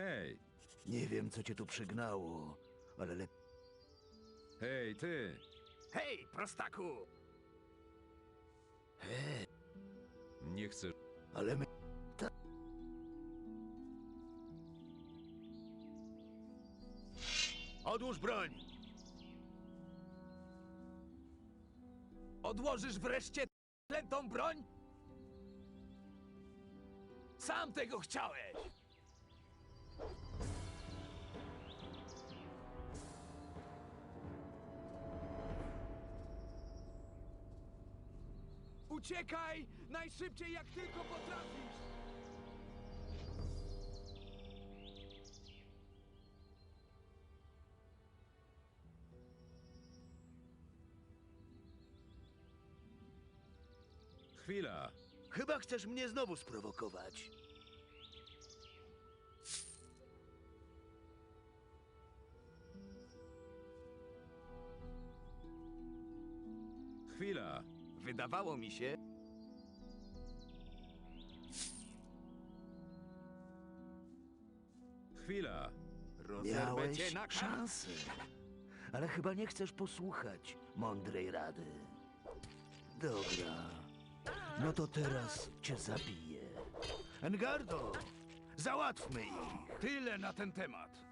Hej, Nie wiem, co cię tu przygnało, ale lepiej. hej, ty! Hej, prostaku! Hej, Nie chcesz... ale my. Odłóż broń! Odłożysz wreszcie tę broń? Sam tego chciałeś! Uciekaj! Najszybciej jak tylko potrafisz! Chwila! Chyba chcesz mnie znowu sprowokować. Chwila! Wydawało mi się, Chwila! rozerwę Miałeś na szansę. Ale chyba nie chcesz posłuchać mądrej rady. Dobra. No to teraz cię zabiję. Engardo! Załatwmy ich! Tyle na ten temat.